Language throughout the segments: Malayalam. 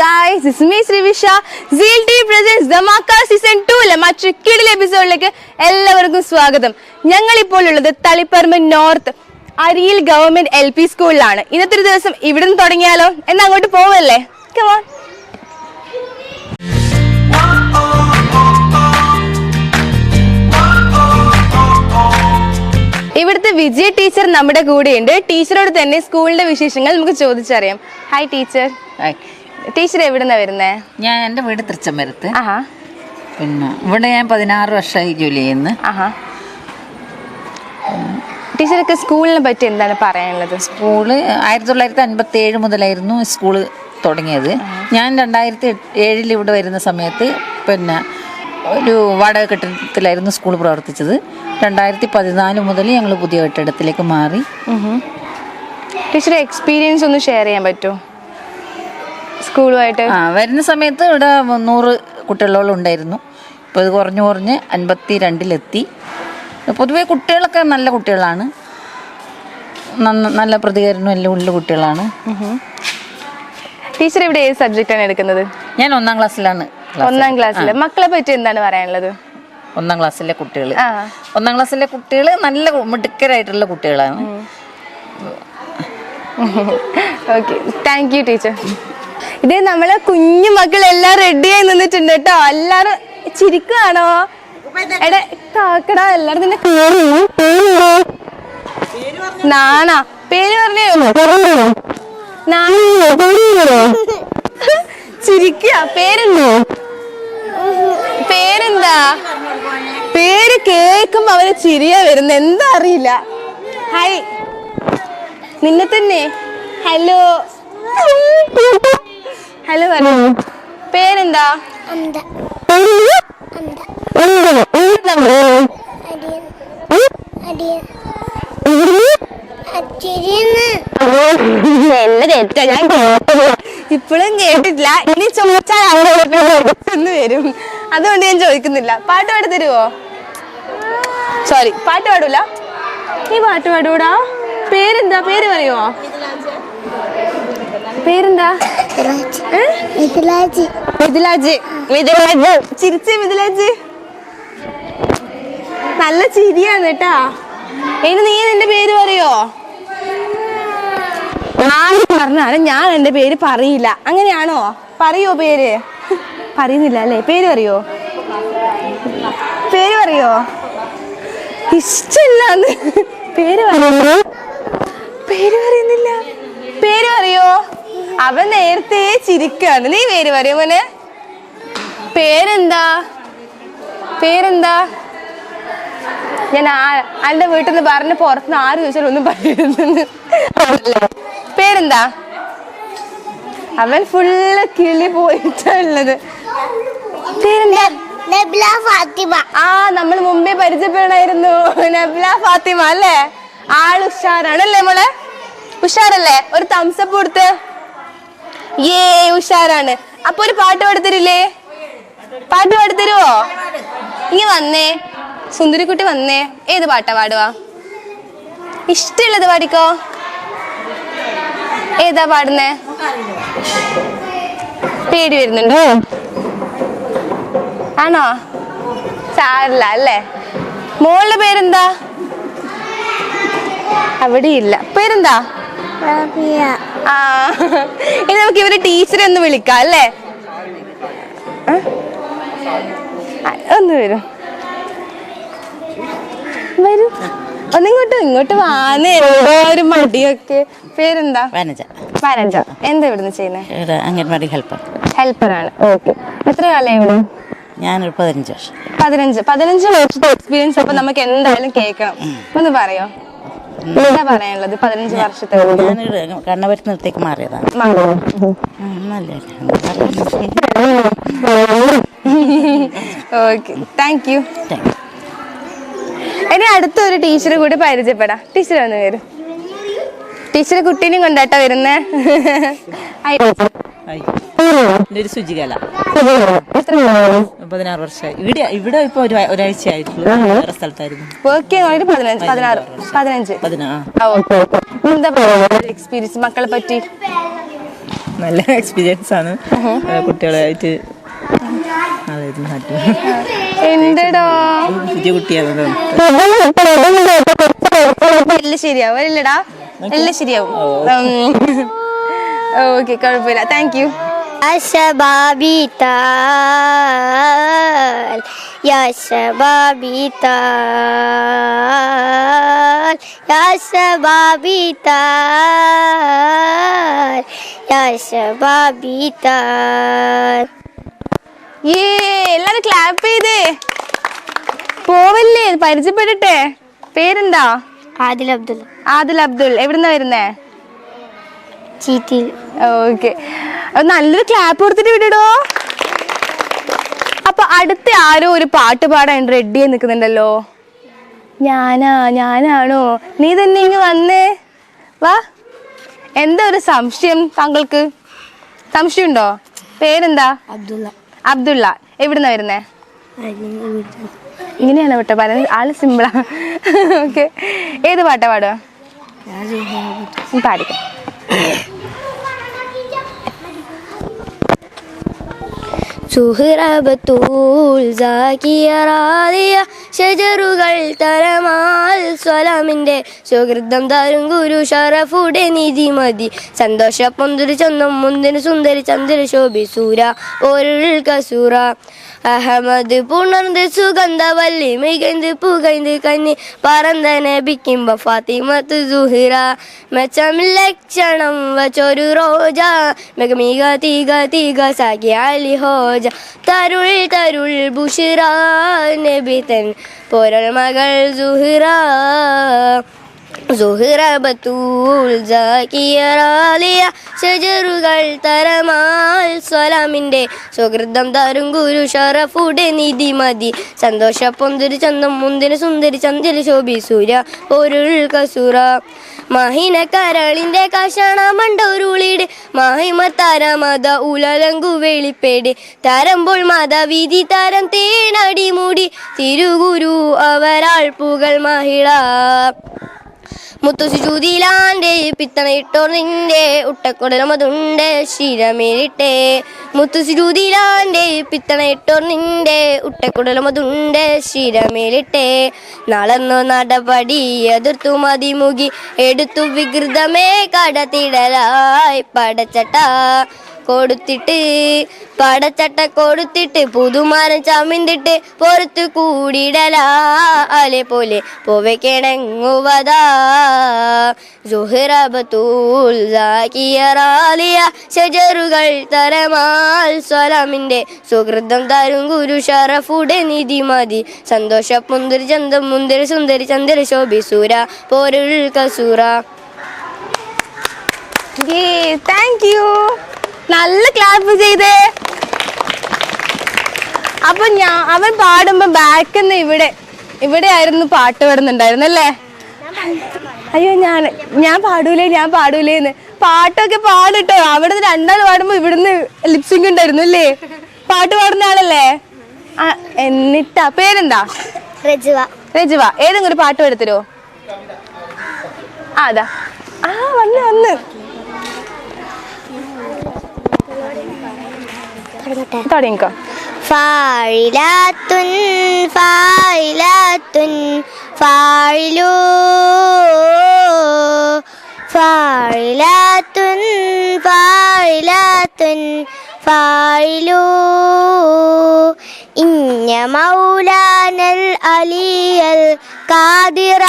Guys is me Srivisha seal T presents season ടൂലെ മറ്റൊരു കിടിൽ എപ്പിസോഡിലേക്ക് എല്ലാവർക്കും സ്വാഗതം. ഞങ്ങൾ ഇപ്പോൾ ഉള്ളത് Taliparamba north Ariyil government L P സ്കൂളിലാണ് ഇന്നത്തെ ഒരു ദിവസം ഇവിടുന്ന് തുടങ്ങിയാലോ? എന്നാ അങ്ങോട്ട് പോവല്ലേ? കമോൺ ഇവിടുത്തെ വിജയ ടീച്ചർ നമ്മുടെ കൂടെയുണ്ട്. ടീച്ചറോട് തന്നെ സ്കൂളിന്റെ വിശേഷങ്ങൾ നമുക്ക് ചോദിച്ചറിയാം. Hi teacher. ടീച്ചർ എവിടുന്നാ വരുന്നേ? ഞാൻ എന്റെ വീട് തൃച്ചമ്പരത്ത് ആഹാ. പിന്നെ ഇവിടെ ഞാൻ പതിനാറ് വർഷമായി ജോലി ചെയ്യുന്നു. ആഹാ. ടീച്ചർക്ക് സ്കൂളിനെ പറ്റി എന്താണ് പറയാനുള്ളത്? സ്കൂൾ ആയിരത്തി തൊള്ളായിരത്തി അൻപത്തി ഏഴ് മുതലായിരുന്നു സ്കൂൾ തുടങ്ങിയത്. ഞാൻ രണ്ടായിരത്തി ഏഴിൽ ഇവിടെ വരുന്ന സമയത്ത് പിന്നെ ഒരു വാടക കെട്ടിടത്തിലായിരുന്നു സ്കൂൾ പ്രവർത്തിച്ചത്. രണ്ടായിരത്തി പതിനാല് മുതൽ ഞങ്ങൾ പുതിയ കെട്ടിടത്തിലേക്ക് മാറി. ടീച്ചർ എക്സ്പീരിയൻസ് ഒന്ന് ഷെയർ ചെയ്യാൻ പറ്റുമോ? സ്കൂളുമായിട്ട്. ആ വരുന്ന സമയത്ത് ഇവിടെ നൂറ് കുട്ടികളോളം ഉണ്ടായിരുന്നു. ഇപ്പോൾ ഇത് കുറഞ്ഞു കുറഞ്ഞ് അൻപത്തി രണ്ടിലെത്തി പൊതുവേ കുട്ടികളൊക്കെ നല്ല കുട്ടികളാണ്. നല്ല പ്രതികരണം എല്ലാം ഉള്ള കുട്ടികളാണ്. ടീച്ചർ ഇവിടെ ഏത് സബ്ജക്റ്റാണ് എടുക്കുന്നത്? ഞാൻ ഒന്നാം ക്ലാസ്സിലാണ് ഒന്നാം ക്ലാസ്സിൽ മക്കളെ പറ്റി എന്താണ് പറയാനുള്ളത്? ഒന്നാം ക്ലാസ്സിലെ കുട്ടികൾ ഒന്നാം ക്ലാസ്സിലെ കുട്ടികൾ നല്ല മിടുക്കരായിട്ടുള്ള കുട്ടികളാണ്. Okay thank you teacher. ഇത് നമ്മളെ കുഞ്ഞു മക്കൾ മക്കളെല്ലാം റെഡിയായി നിന്നിട്ടുണ്ട് കേട്ടോ. എല്ലാരും ചിരിക്കുകയാണോ എടാ കാക്കടാ എല്ലാരും നിന്നെ. നാണാ. പേര് പറഞ്ഞോ. ചിരിക്കുക. പേരുണ്ടോ പേരെന്താ? പേര് കേൾക്കുമ്പോ അവർ ചിരിയ വരുന്ന. എന്താ അറിയില്ല. ഹൈ നിന്നെ തന്നെ. ഹലോ ഹലോ പറഞ്ഞു പേരെന്താ? ഇപ്പോഴും കേട്ടിട്ടില്ല. ഇനി ചോദിച്ചാൽ അവിടെ എന്ന് വരും. അതുകൊണ്ട് ഞാൻ ചോദിക്കുന്നില്ല. പാട്ട് പാടി തരുവോ? സോറി പാട്ട് പാടൂല? നീ പാട്ട് പാടൂടാ? പേരെന്താ? പേര് പറയുമോ പേരെന്താ? മിഥിലാജ്. മിഥിലാജ്. ചിരിച്ച് മിഥിലാജ്. നല്ല ചിരിയാണ് കേട്ടാ. ഇനി നീ നിന്റെ പേര് പറയോ? ആര് പറഞ്ഞാലും ഞാൻ എന്റെ പേര് പറയില്ല. അങ്ങനെയാണോ? പറയോ പേര്? പറയുന്നില്ല അല്ലേ? പേര് പറയോ? പേര് പറയോ? ഇഷ്ടമില്ലാന്ന് പേര് പറയുന്നില്ല പേര് പറയുന്നില്ല. പേര് പറയോ? അവൻ നേരത്തെ ചിരിക്കാണ്. നീ പേര് പറയാ മോനെ. പേരെന്താ? പേരെന്താ? ഞാൻ ആളുടെ വീട്ടിൽ നിന്ന് പറഞ്ഞ് പുറത്തുനിന്ന് ആര് ചോദിച്ചാലും ഒന്നും പറയുന്നില്ല പേരെന്താ? അവൻ ഫുള്ള് കിളി പോയിട്ടുള്ളത് പേരെന്താ? നബില ഫാത്തിമ. ആ നമ്മൾ മുമ്പേ പരിചയപ്പെടണായിരുന്നു നബ്ല ഫാത്തിമ അല്ലേ? ആൾ ഉഷാറാണ് അല്ലേ മോളെ? ഉഷാറല്ലേ? ഒരു തംസപ്പ് കൊടുത്ത്. ഏ ഉഷാറാണ്. അപ്പൊ ഒരു പാട്ട് പാടിത്തരില്ലേ? പാട്ട് പാടിത്തരുവോ? ഇനി വന്നേ. സുന്ദരിക്കുട്ടി വന്നേ. ഏത് പാട്ടാ പാടുവാ? ഇഷ്ടമുള്ളത് പാടിക്കോ? ഏതാ പാടുന്നേ? പേടി വരുന്നുണ്ടോ? ആണോ? സാറില്ല അല്ലേ? മോളുടെ പേരെന്താ? അവിടെ ഇല്ല പേരെന്താ? ആ. ഇനി നമുക്ക് ഇവരെ ടീച്ചറെ ഒന്ന് വിളിക്കാം അല്ലേ? ഒന്ന് വരും. വരും. ഒന്നിങ്ങോട്ട് ഇങ്ങോട്ട് വാന്നേ ഒരു മടിയൊക്കെ. പേരെന്താ? വനജ. വനജ. എന്താ ഇവിടുന്ന് ചെയ്യുന്നത് അംഗൻവാടി ഹെൽപ്പർ. ഹെൽപ്പറാണ്. ഓക്കെ. എത്ര കാലം ഇവിടെ? ഞാനൊരു പതിനഞ്ച് വർഷം. പതിനഞ്ച്. പതിനഞ്ച് വർഷത്തെ എക്സ്പീരിയൻസ് അപ്പൊ നമുക്ക് എന്തായാലും കേൾക്കണം. ഒന്ന് പറയോ? എന്താ പറയാനുള്ളത്? പതിനഞ്ച് വർഷത്തെ ഞാൻ കണ്ണപുരത്ത് നിർത്തേക്ക് മാറിയതാണ്. നല്ല ഓക്കെ. താങ്ക് യു ഇനി അടുത്തൊരു ടീച്ചർ കൂടി പരിചയപ്പെടാം. ടീച്ചർ വന്ന് വരും. ടീച്ചർ കുട്ടീനെയും കൊണ്ടാട്ടാ വരുന്നേ. എന്റെ ഒരു ശുചികല? പതിനാറ് വർഷമായി. ഇവിടെ ഇവിടെ ഇപ്പൊ ഒരു ഒരാഴ്ചയായിട്ടുള്ളൂ. വേറെ സ്ഥലത്തായിരുന്നു. വർക്ക് ചെയ്യാൻ പതിനാറ് പതിനഞ്ച്. എന്താ പറയുക എക്സ്പീരിയൻസ് മക്കളെ പറ്റി? നല്ല എക്സ്പീരിയൻസ് ആണ്. കുട്ടികളായിട്ട്. പുതിയ കുട്ടിയാണ് എല്ലാം ശരിയാവും എല്ലാം ശരിയാവും. ഓക്കെ കുഴപ്പമില്ല താങ്ക് യു يا شبابي تعال يا شبابي تعال يا شبابي تعال يا شبابي تعال ഏ എല്ലാരും ക്ലാപ്പ് ചെയ്തേ പോവല്ലേ പരിചയപ്പെടട്ടെ പേരെന്താ عادل عبد الله ആദിൽ അബ്ദുൾ എവിടുന്നാ വരുന്നേ ഓക്കെ. നല്ലൊരു ക്ലാപ്പ് കൊടുത്തിട്ട് വിടടോ. അപ്പൊ അടുത്ത ആരോ ഒരു പാട്ട് പാടാൻ റെഡി ആയി നിൽക്കുന്നുണ്ടല്ലോ. ഞാനാ ഞാനാണോ? നീ തന്നെ ഇങ്ങ് വന്നേ. വാ. എന്താ ഒരു സംശയം താങ്കൾക്ക്? സംശയമുണ്ടോ? പേരെന്താ? അബ്ദുള്ള. അബ്ദുള്ള. എവിടുന്നാ വരുന്നേ? ഇങ്ങനെയാണ് വിട്ടോ പറയുന്നത്? ആൾ സിമ്പിളാ ഓക്കെ ഏത് പാട്ടാ പാടുക? പാടിക്കാം. സുഹൃബത്തൂൽ സാക്കിയറാതിയ ഷജറുകൾ തരമാൽ സ്വലാമിന്റെ സുഹൃതം തരും ഗുരു ഷറഫുടെ നിധി മതി. സന്തോഷ പൊന്തിരി ചൊന്നം മുന്തിരി സുന്ദരി ചന്ദ്ര ശോഭി സൂര ഒരു കസൂറ. അഹമ്മദ് പുണർന്ന് സുഗന്ധവല്ലി മികന്ത് പുകൈந்து കന്നി പറന്തനെ നബിക്കുമ്പ ഫാത്തിമത്ത് സുഹിറ. മെച്ചം ലക്ഷണം വച്ചൊരു റോജ. മികമിക തീക തീക സാക്കി അലി ഹോജ. തരുൾ തരുൾ ബുഷിറ നബിതൻ പോരൾ മകൾ സുഹിറ. സുഹിറ ബത്തൂൽ ജാക്കിയറാലിയ ഷജറുകൾ തരമാൽ സ്വലാമിന്റെ സുഹൃതം തരും ഗുരു ഷറഫുടെ നിധി മതി. സന്തോഷ പൊന്തിരി ചന്തം മുന്തിന് സുന്ദരി ചന്തിരി ശോഭി സൂര്യ പൊരുൾ കസുറ. മഹിന കരളിന്റെ കഷണ മണ്ടൊരുളിട് തര മത ഉലലങ്കു വെളിപ്പേട്. തരമ്പോൾ മത വിധി തരം തേനടി മൂടി തിരുഗുരു അവരാൾ പുകൾ മഹിള. മുത്തുസുജൂതിലാന്റെ പിത്തണയിട്ടോർ നിന്റെ ഉട്ടക്കുടലമതുണ്ട് ശിരമേലിട്ടെ മുത്തുസുജൂതിലാന്റെ പിത്തണയിട്ടോർ നിന്റെ ഉട്ടക്കുടലമതുണ്ട് ശിരമേലിട്ടെ നടന്നു നടപടി എതിർത്തു മതിമുകി എടുത്തു വികൃതമേ കടത്തിടലായി പടച്ചട്ട. കൊടുത്തിട്ട് പടച്ചട്ട കൊടുത്തിട്ട് പുതുമാനം ചമിന്തിട്ട് പുറത്തു കൂടിടലേ. പോലെ പോവെ കിണങ്ങുവതാ. സുഹറബത്തൂൽ റാലിയ ഷജറുകൾ തരമാൽ സ്വലാമിന്റെ സുഹൃതം തരും ഗുരു ഷറഫുടെ നിധി മതി. സന്തോഷ മുന്തിരി ചന്തം മുന്തിരി സുന്ദരി ചന്ദ്ര ശോഭി സൂര പോരുൾ കസൂറ. Thank you. നല്ല ക്ലാപ്പ് ചെയ്തേ. അപ്പൊ ഞാൻ അവൻ പാടുമ്പോ ബാക്കിൽ നിന്ന് ഇവിടെ ഇവിടെ ആയിരുന്നു പാട്ട് പാടുന്നുണ്ടായിരുന്നല്ലേ? അയ്യോ ഞാൻ ഞാൻ പാടൂലേ ഞാൻ പാടൂലേന്ന്. പാട്ടൊക്കെ പാടിട്ടോ? അവിടെ നിന്ന് രണ്ടാൾ പാടുമ്പോ ഇവിടുന്ന് ലിപ്സിംഗ് ഉണ്ടായിരുന്നു അല്ലേ? പാട്ട് പാടുന്ന ആളല്ലേ? ആ എന്നിട്ടാ പേരെന്താ? രജുവ. രജുവ ഏതെങ്കിലും ഒരു പാട്ട് എടുത്തരോ ആ അതാ. ആ വന്ന് വന്ന്. തുടങ്ങിക്കോ ഫാഴിലാത്തുൻ ഫായിലാത്തുൻ ഫായിലൂ ഫാഴിലാത്തുൻ ഫായിലാത്തുൻ ഫായിലൂ ഇഞ്ഞ മൗലാനൽ അലിയൽ കാദിറ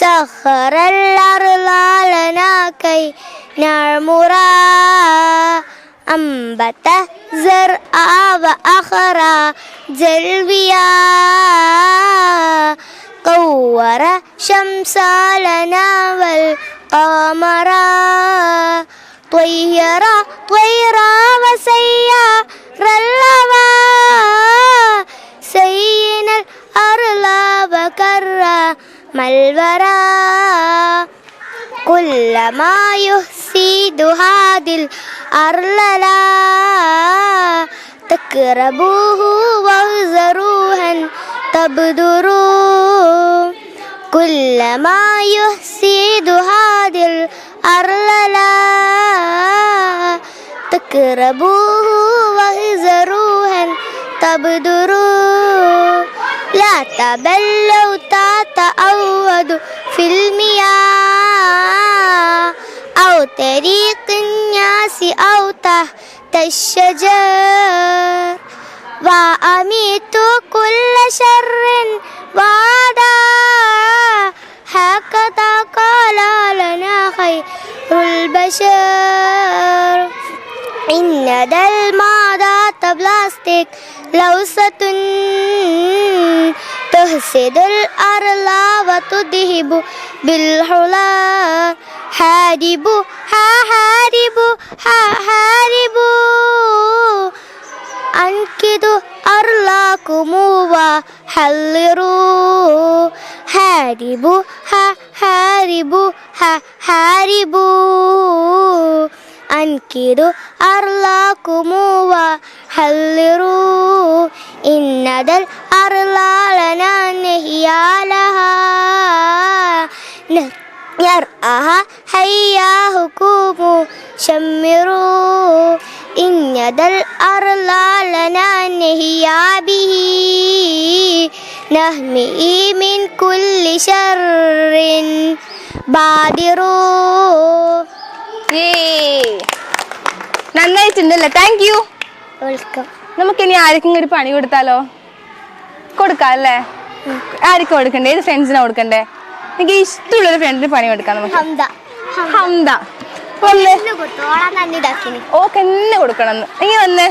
സഹറൽ അറുലാലനാക്കൈ നർമുറാ كي نعمرا أنبت زرعا وأخرى جلبيا قور شمس لنا والقمرا طير طيرا وسير اللوى سين الأرض وكرا ملورا كلما يفسد هذه الأرض لا تقربوه واحذروها تبدروا. كلما يفسد هذه الأرض لا اضربوه واهزروها تبدروا. لا تبلوا تتعودوا في المياه. الشجر وأميتوا كل شر بعدا هكذا قال لنا خير البشر. إن ذا المعدات بلاستيك لوسة تفسد الأرض وتذهب بالحلا. ഹാരിബു ഹാ ഹാരിബു ഹാ ഹാരിബു. അൻകിതു അർലാക്കുമൂവ ഹല്ലിറു. ഹാരിബു ഹാ ഹാരിബു ഹാ ഹാരിബു. അൻകിതു അർലാക്കുമൂവ ഹല്ലിറു. ഇന്നതൽ അർലാളന നെഹിയാലഹ لنا نهيا لها يرأها حياهكم شمروا إن ذا الأرض لنا نهيا به نهمئي من كل شر بادروا ഏയ്. നന്നായിട്ടുണ്ടല്ലേ താങ്ക് യു വെൽക്കം നമുക്കിനി ആർക്കും ഒരു പണി കൊടുത്താലോ കൊടുക്കാം അല്ലേ ആർക്കും കൊടുക്കണ്ടേ ഏത് ഫ്രണ്ട്സിനാ കൊടുക്കണ്ടേ എനിക്ക് ഇഷ്ടമുള്ള ഒരു ഫ്രണ്ടിന് പണി കൊടുക്കാം നമുക്ക് ഹംദ. ഓക്കെ എന്നെ കൊടുക്കണം. നീ വന്ന്?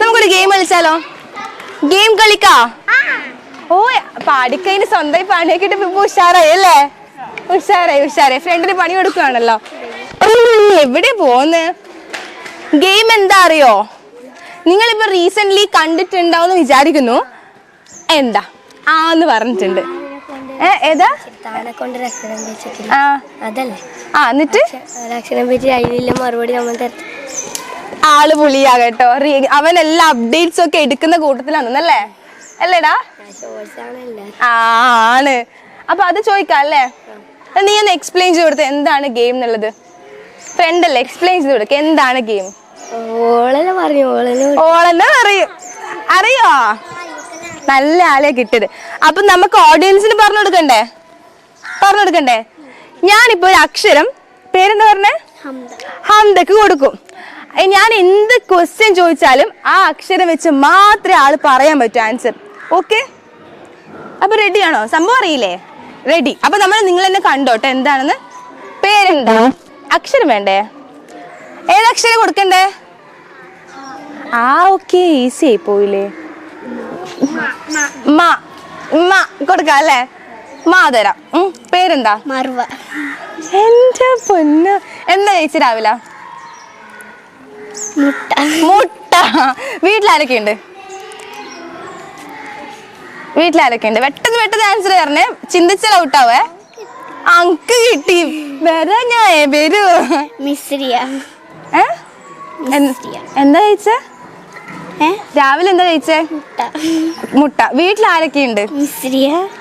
നമുക്കൊരു ഗെയിം കളിച്ചാലോ? ഗെയിം കളിക്കാ? ഓ പാടിക്കയിന് സ്വന്തമായി പണിയൊക്കെ ഇട്ട് ഇപ്പൊ ഉഷാറായി അല്ലേ? ഉഷാറായി ഉഷാറായി. ഫ്രണ്ടിന് പണി കൊടുക്കുകയാണല്ലോ എവിടെ പോന്ന്? ഗെയിം എന്താ അറിയോ? നിങ്ങളിപ്പോ റീസെന്റ് കണ്ടിട്ടുണ്ടാവും വിചാരിക്കുന്നു. എന്താ? ആന്ന് പറഞ്ഞിട്ടുണ്ട്. ആൾ പുളിയാ കേട്ടോ അവൻ എല്ലാ അപ്ഡേറ്റ്സ് ഒക്കെ എടുക്കുന്ന കൂട്ടത്തിലാണെന്നല്ലേ അല്ലേടാ? ആണ്. അപ്പൊ അത് ചോദിക്കാം അല്ലേ? നീ ഒന്ന് എക്സ്പ്ലെയിൻ ചെയ്ത് കൊടുത്ത എന്താണ് ഗെയിം എന്നുള്ളത്? ഫ്രണ്ട് അല്ലേ എക്സ്പ്ലെയിൻ ചെയ്ത് കൊടുക്ക എന്താണ് ഗെയിം ഓളെന്നെ പറയും ഓളെന്നെ പറയും. അറിയോ? നല്ല ആളെ കിട്ടിയത്. അപ്പൊ നമുക്ക് ഓഡിയൻസിന് പറഞ്ഞു കൊടുക്കണ്ടേ? പറഞ്ഞു കൊടുക്കണ്ടേ? ഞാനിപ്പോ ഒരു അക്ഷരം പേരെന്താ പറഞ്ഞേ? ഹംദക്ക് കൊടുക്കും. ഞാൻ എന്ത് ക്വസ്റ്റ്യൻ ചോദിച്ചാലും ആ അക്ഷരം വെച്ച് മാത്രമേ ആൾ പറയാൻ പറ്റൂ ആൻസർ ഓക്കെ അപ്പൊ റെഡി ആണോ? സംഭവം അറിയില്ലേ? റെഡി അപ്പൊ നമ്മൾ നിങ്ങൾ തന്നെ കണ്ടോട്ടെ എന്താണെന്ന്? പേരെന്താ? അക്ഷരം വേണ്ടേ? ഏതക്ഷരം കൊടുക്കണ്ടേ? ആ. ഓക്കെ ഈസി ആയി പോയില്ലേ. മാ മാ കൊടുക്കാം അല്ലേ? മാ തരാം. പേരെന്താ? മറുവ എന്റെ പൊന്ന്. എന്താ ചേച്ചി രാവിലെ? മുട്ട. വീട്ടിലാരൊക്കെ ഉണ്ട് വീട്ടിലാരൊക്കെ ഉണ്ട് പെട്ടെന്ന് പെട്ടെന്ന് ആൻസർ പറഞ്ഞേ ചിന്തിച്ചാൽ ഔട്ടാവേ അങ്ക് കിട്ടി. വരാ ഞാൻ വരൂ? എന്ത്- എന്താ കഴിച്ചേ ഏ? രാവിലെ എന്താ കഴിച്ചേ? മുട്ട. വീട്ടിൽ ആരൊക്കെ ഉണ്ട്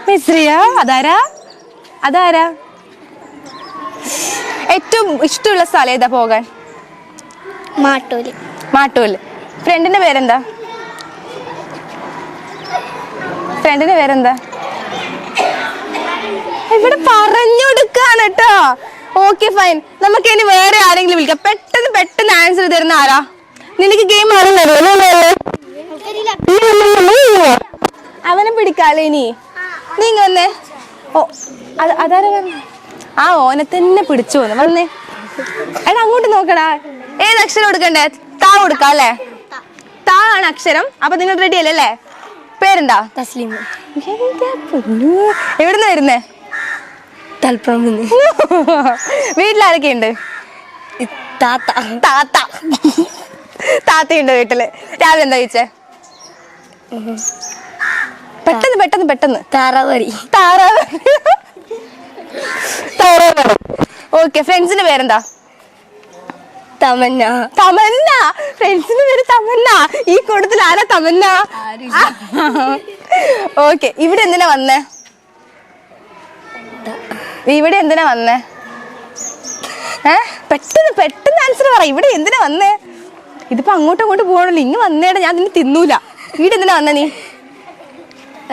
മിശ്രിയ. അതാരാ? അതാരാ? ഏറ്റവും ഇഷ്ടമുള്ള സ്ഥലം ഏതാ പോകാൻ? മാട്ടൂൽ. മാട്ടൂൽ. ഫ്രണ്ടിന്റെ പേരെന്താ? ഫ്രണ്ടിന്റെ പേരെന്താ? ഇവിടെ പറഞ്ഞു കൊടുക്കാണ് കേട്ടോ. ഓക്കെ ഫൈൻ നമുക്ക് ഇനി വേറെ ആരെങ്കിലും വിളിക്കാം. പെട്ടെന്ന് പെട്ടെന്ന് ആൻസർ തരുന്ന ആരാ? നിനക്ക് ഗെയിം അവനെ പിടിക്കാലോ ഇനി. നീ ഇങ്ങ് വന്നേ. ഓ അതാരെ ആ ഓനെ തന്നെ പിടിച്ചു വന്നു. വന്നേ. എടാ അങ്ങോട്ട് നോക്കടാ. ഏത് അക്ഷരം കൊടുക്കണ്ടേ താ കൊടുക്കാം അല്ലേ? താ ആണ് അക്ഷരം. അപ്പൊ നിങ്ങൾ റെഡി അല്ലേ പേരെന്താ? തസ്ലീം. എവിടുന്ന് വരുന്നേ? തൽപ്പുറം വീട്ടിലാരൊക്കെ ഉണ്ട് താത്ത. താത്ത. താത്തയുണ്ട് വീട്ടിൽ. രാവിലെ എന്താ കഴിച്ചേ? പെട്ടെന്ന് പെട്ടെന്ന് പെട്ടെന്ന്. താറാവറി താറാവ്. താറാവ് ഓക്കെ ഫ്രണ്ട്സിന്റെ പേരെന്താ? തമന്ന. തമന്ന. ഫ്രണ്ട്സിന് പേര് തമന്ന. ഈ കൂട്ടത്തിൽ ആരാ തമന്ന? ഓക്കെ ഇവിടെ എന്തിനാ വന്നേ? ഇവിടെ എന്തിനാ വന്നേ? ഏ? പെട്ടെന്ന് പെട്ടെന്ന് ആൻസർ പറ. ഇവിടെ എന്തിനാ വന്നേ? ഇതിപ്പോ അങ്ങോട്ടും അങ്ങോട്ട് പോകണല്ലോ. ഇങ്ങ് വന്നേടാ ഞാൻ നിന്നെ തിന്നൂല. വീട് എന്തിനാ വന്ന നീ?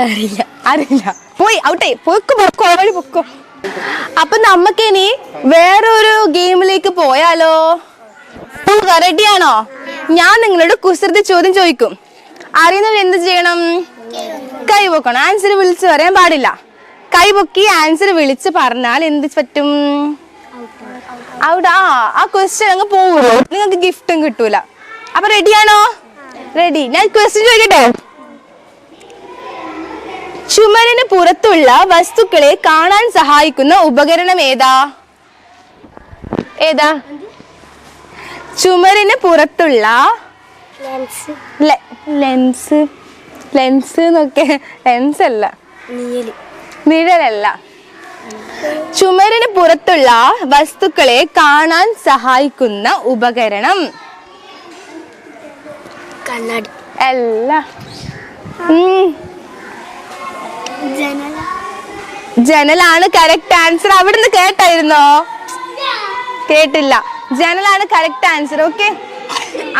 അറിയില്ല. അറിയില്ല. പോയി ഔട്ടേ. പൊക്കോ പൊക്കോ ആ വഴി പൊക്കോ അപ്പൊ നമ്മക്ക് ഇനി വേറൊരു ഗെയിമിലേക്ക് പോയാലോ? റെഡിയാണോ ഞാൻ നിങ്ങളോട് കുസൃതി ചോദ്യം ചോദിക്കും. അറിയുന്നവർ എന്ത് ചെയ്യണം? കൈ പൊക്കണം. ആൻസർ വിളിച്ച് പറയാൻ പാടില്ല. കൈ പൊക്കി ആൻസർ വിളിച്ച് പറഞ്ഞാൽ എന്ത് പറ്റും? അവിടെ ആ ആ ക്വസ്റ്റ്യൻ അങ്ങ് പോവുള്ളൂ നിങ്ങൾക്ക് ഗിഫ്റ്റും കിട്ടൂല. അപ്പൊ റെഡിയാണോ റെഡി ഞാൻ ക്വസ്റ്റ്യൻ ചോദിക്കട്ടെ? ചുമരിന് പുറത്തുള്ള വസ്തുക്കളെ കാണാൻ സഹായിക്കുന്ന ഉപകരണം ഏതാ? ഏതാ? ചുമരിന് പുറത്തുള്ള ലെൻസ് ലെൻസ് എന്നൊക്കെ. ലെൻസ് അല്ല. നിഴലല്ല. ചുമരിന് പുറത്തുള്ള വസ്തുക്കളെ കാണാൻ സഹായിക്കുന്ന ഉപകരണം. കണ്ണാടി. അല്ല. ജനലാണ് കറക്റ്റ് ആൻസർ അവിടുന്ന് കേട്ടായിരുന്നോ? കേട്ടില്ല. ജനലാണ് കറക്റ്റ് ആൻസർ ഓക്കെ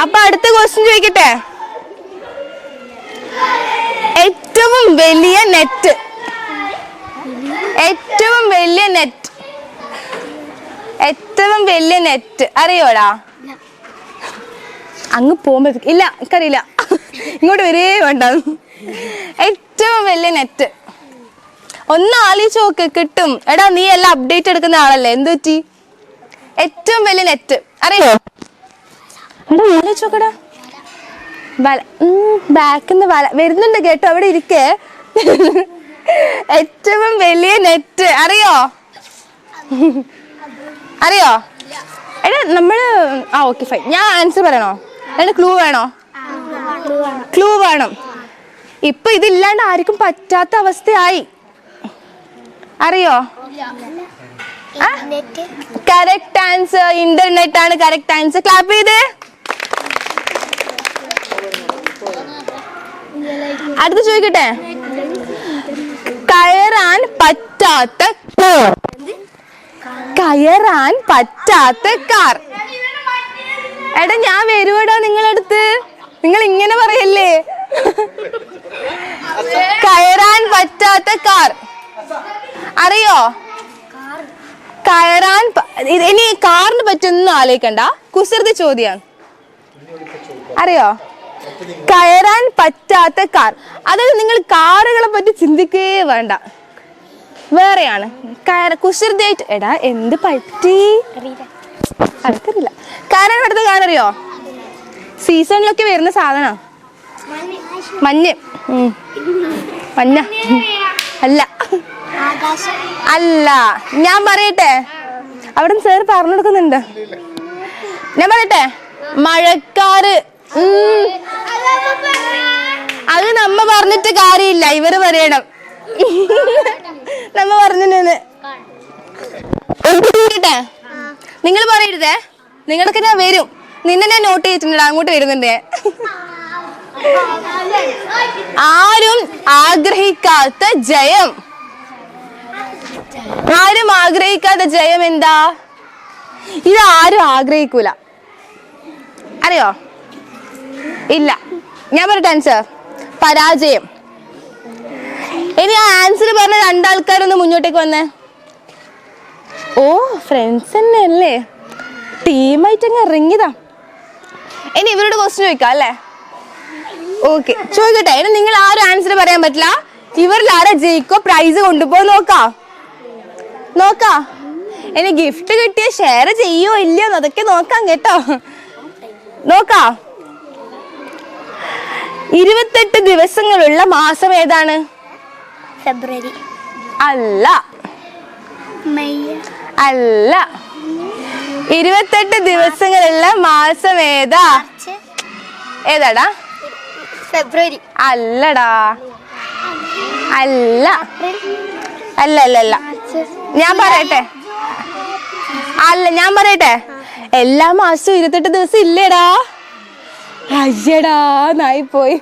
അപ്പൊ അടുത്ത ക്വസ്റ്റ്യൻ ചോദിക്കട്ടെ? ഏറ്റവും വലിയ നെറ്റ് ഏറ്റവും വലിയ നെറ്റ് ഏറ്റവും വലിയ നെറ്റ് അറിയോടാ? അങ്ങ് പോകുമ്പോ ഇല്ല എനിക്കറിയില്ല. ഇങ്ങോട്ട് വരേ വേണ്ട. ഏറ്റവും വലിയ നെറ്റ് ഒന്ന് ആലോചിച്ച് നോക്ക് കിട്ടും. എടാ നീ എല്ലാം അപ്ഡേറ്റ് എടുക്കുന്ന ആളല്ലേ? എന്ത് പറ്റി? ഏറ്റവും വലിയ നെറ്റ് അറിയോ? എടാ വല ബാക്കിന്ന് വല വരുന്നുണ്ട് കേട്ടോ അവിടെ ഇരിക്കേ. ഏറ്റവും വലിയ നെറ്റ് അറിയോ? അറിയോ? എടാ നമ്മൾ ആ ഓക്കെ ഫൈൻ ഞാൻ ആൻസർ പറയണോ? എടാ ക്ലൂ വേണോ? ക്ലൂ വേണം. ഇപ്പൊ ഇതില്ലാണ്ട് ആർക്കും പറ്റാത്ത അവസ്ഥയായി. അറിയോ? കറക്റ്റ് ആൻസർ ഇന്റർനെറ്റ് ആണ് കറക്റ്റ് ആൻസർ ക്ലാപ്പ് ചെയ്തേ. അടുത്ത് ചോദിക്കട്ടെ? കയറാൻ പറ്റാത്ത കയറാൻ പറ്റാത്ത കാർ. എടാ ഞാൻ വരുവടാ നിങ്ങളടുത്ത്. നിങ്ങൾ ഇങ്ങനെ പറയല്ലേ? കയറാൻ പറ്റാത്ത കാർ. അറിയോ? കയറാൻ ഇനി കാറിന് പറ്റുന്ന ആലോചിക്കണ്ട. കുസൃതി ചോദ്യാണ്. അറിയോ? കയറാൻ പറ്റാത്ത കാർ. അതായത് നിങ്ങൾ കാറുകളെ പറ്റി ചിന്തിക്കേ വേണ്ട. വേറെയാണ്. കയറ കുസൃതിയായിട്ട് എടാ എന്ത് പറ്റി? അവർക്കറിയില്ല കാരണം പറ്റാത്ത കാർ അറിയോ സീസണിലൊക്കെ വരുന്ന സാധന. മഞ്ഞ്. മഞ്ഞ. അല്ല. അല്ല. ഞാൻ പറയട്ടെ? അവിടെ സാർ പറഞ്ഞു കൊടുക്കുന്നുണ്ട്. ഞാൻ പറയട്ടെ? മഴക്കാറ്. അത് നമ്മ പറഞ്ഞിട്ട് കാര്യമില്ല. ഇവർ പറയണം. നമ്മ പറഞ്ഞിട്ട് നിങ്ങൾ പറയരുതേ. നിങ്ങൾക്ക് ഞാൻ വരും. നിന്നെ ഞാൻ നോട്ട് ചെയ്തിട്ടുണ്ട് അങ്ങോട്ട് വരുന്നുണ്ട്. ആരും ആഗ്രഹിക്കാത്ത ജയം. ആരും ആഗ്രഹിക്കാത്ത ജയം എന്താ? ഇത് ആരും ആഗ്രഹിക്കൂല. അറിയോ? ഇല്ല. ഞാൻ പറയട്ടെ ആൻസർ പരാജയം. ഇനി ആ ആൻസർ പറഞ്ഞ രണ്ടാൾക്കാരൊന്ന് മുന്നോട്ടേക്ക് വന്നേ. ഓ ഫ്രണ്ട്സ് തന്നെ അല്ലേ ടീമായിട്ട് അങ്ങ് ഇറങ്ങിയതാ. ഇനി ഇവരോട് ക്വസ്റ്റ്യൻ ചോദിക്കാം അല്ലേ? ഓക്കെ ചോദിക്കട്ടെ. ഇനി നിങ്ങൾ ആരും ആൻസർ പറയാൻ പറ്റില്ല. ഇവരിൽ ആരാ ജയിക്കോ പ്രൈസ് കൊണ്ടുപോ നോക്കാം. നോക്കാം. ഇനി ഗിഫ്റ്റ് കിട്ടിയ ഷെയർ ചെയ്യോ ഇല്ലയോ അതൊക്കെ നോക്കാം കേട്ടോ. നോക്കാം. ഇരുപത്തെട്ട് ദിവസങ്ങളുള്ള മാസം ഏതാണ്? ഫെബ്രുവരി. അല്ല. അല്ല. ഇരുപത്തെട്ട് ദിവസങ്ങളുള്ള മാസം ഏതാ? ഏതാടാ? ഫെബ്രുവരി. അല്ലടാ. അല്ല. അല്ല അല്ല അല്ല. ഞാൻ പറയട്ടെ. അല്ല ഞാൻ പറയട്ടെ. എല്ലാ മാസവും ഇരുപത്തെട്ട് ദിവസം ഇല്ലേടാ? അയ്യടാ നായി പോയി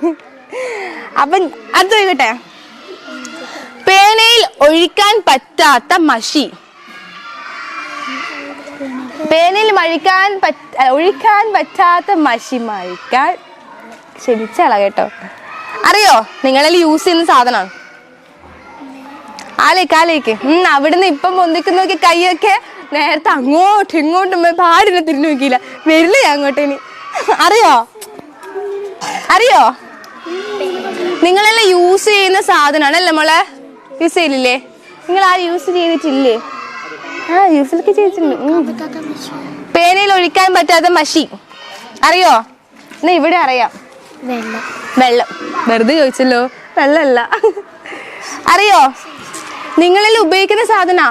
അപ്പൊ അത് ചോദിക്കട്ടെ പേനയിൽ ഒഴിക്കാൻ പറ്റാത്ത മഷി. പേനയിൽ മഴിക്കാൻ ഒഴിക്കാൻ പറ്റാത്ത മഷി മഴിക്കാൻ ക്ഷമിച്ചാളാ കേട്ടോ. അറിയോ? നിങ്ങളിൽ യൂസ് ചെയ്യുന്ന സാധനമാണ്. ആലേക്ക് ആലേക്ക് ഉം അവിടുന്ന് ഇപ്പം പൊന്തിക്കുന്നൊക്കെ നോക്കി കൈയൊക്കെ നേരത്തെ അങ്ങോട്ടും ഇങ്ങോട്ടും പാടിനെ തിരിഞ്ഞു നോക്കിയില്ല. വരില്ല അങ്ങോട്ട് ഇനി. അറിയോ? അറിയോ? നിങ്ങളെല്ലാം യൂസ് ചെയ്യുന്ന സാധനമാണ് അല്ലേ മോളെ? യൂസ് ചെയ്യില്ലേ നിങ്ങൾ ആ യൂസ് ചെയ്തിട്ടില്ലേ? ആ യൂസിലൊക്കെ ചെയ്തിട്ടുണ്ട്. പേനയിൽ ഒഴിക്കാൻ പറ്റാത്ത മഷി അറിയോ? എന്നാ ഇവിടെ അറിയാം. വെള്ളം. വെറുതെ ചോദിച്ചല്ലോ? വെള്ളമല്ല. അറിയോ? നിങ്ങളിൽ ഉപയോഗിക്കുന്ന സാധന?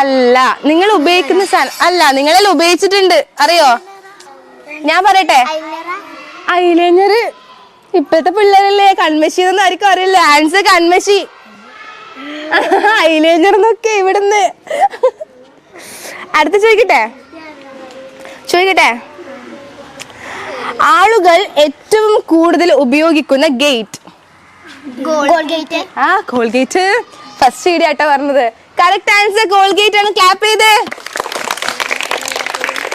അല്ല നിങ്ങൾ ഉപയോഗിക്കുന്ന സാധനം അല്ല നിങ്ങളിൽ ഉപയോഗിച്ചിട്ടുണ്ട്. അറിയോ? ഞാൻ പറയട്ടെ? ഐലൈനർ ഇപ്പഴത്തെ പിള്ളേരല്ലേ കൺമഷി എന്നൊന്നും ആർക്കും അറിയില്ല. ആൻസർ കൺമശി ഐലൈനർ എന്നൊക്കെ ഇവിടുന്ന്. അടുത്ത് ചോദിക്കട്ടെ? ചോദിക്കട്ടെ? ആളുകൾ ഏറ്റവും കൂടുതൽ ഉപയോഗിക്കുന്ന ഗേറ്റ് ആ കോൾഗേറ്റ് ഫസ്റ്റ് വീഡിയോ ആട്ടോ പറഞ്ഞത്. കറക്റ്റ് ആൻസർ കോൾഗേറ്റ് ആണ്. ക്ലാപ്പ് ചെയ്ത്.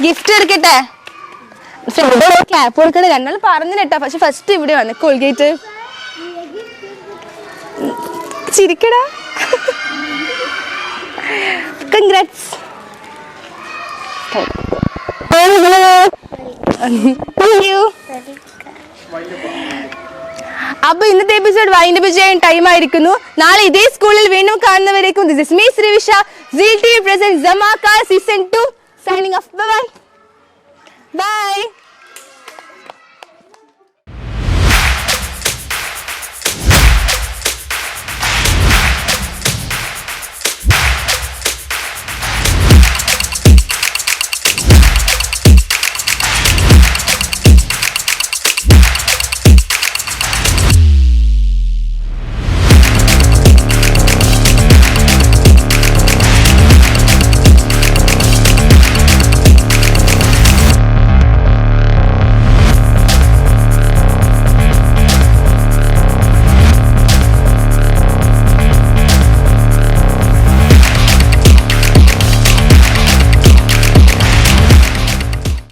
ഗിഫ്റ്റ് എടുക്കട്ടെ? ക്ലാപ്പ് കൊടുക്കണ രണ്ടാൾ പറഞ്ഞു കേട്ടോ. പക്ഷെ ഫസ്റ്റ് ഇവിടെ വന്ന് കോൾഗേറ്റ്. ചിരിക്കടാ. കൺഗ്രാറ്റ്സ് അപ്പൊ ഇന്നത്തെ എപ്പിസോഡ് വൈൻഡ് അപ്പ് ചെയ്യാൻ ടൈം ആയിരിക്കുന്നു. നാളെ ഇതേ സ്കൂളിൽ വീണ്ടും കാണുന്നവരേക്കും. This is me Srivisha. Seal T present ജമാക്ക season two signing off bye bye